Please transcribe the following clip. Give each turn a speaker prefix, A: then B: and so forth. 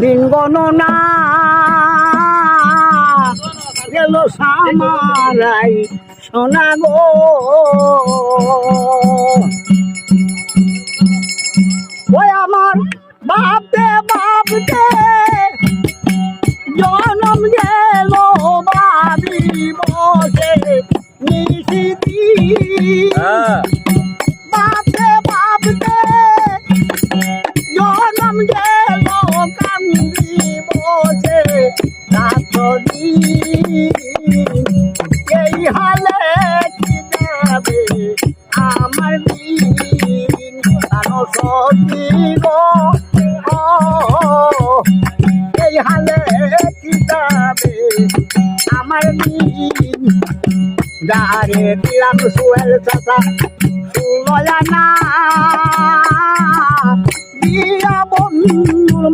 A: দিন গণনা গেল সামারাই সোনা গো। ওই আমার বাপতে বাপতে জনম গেল বাবি বসে নিশিদি
B: হ্যাঁ।
A: কাছে রাতনি এই হলে কি যাবে আমার দিন? কানো সত্যি গো এই হলে কি যাবে আমার দিন? যারে দিলাম সুয়েল চাচা সুলয়া না দিয়া বন্ধুর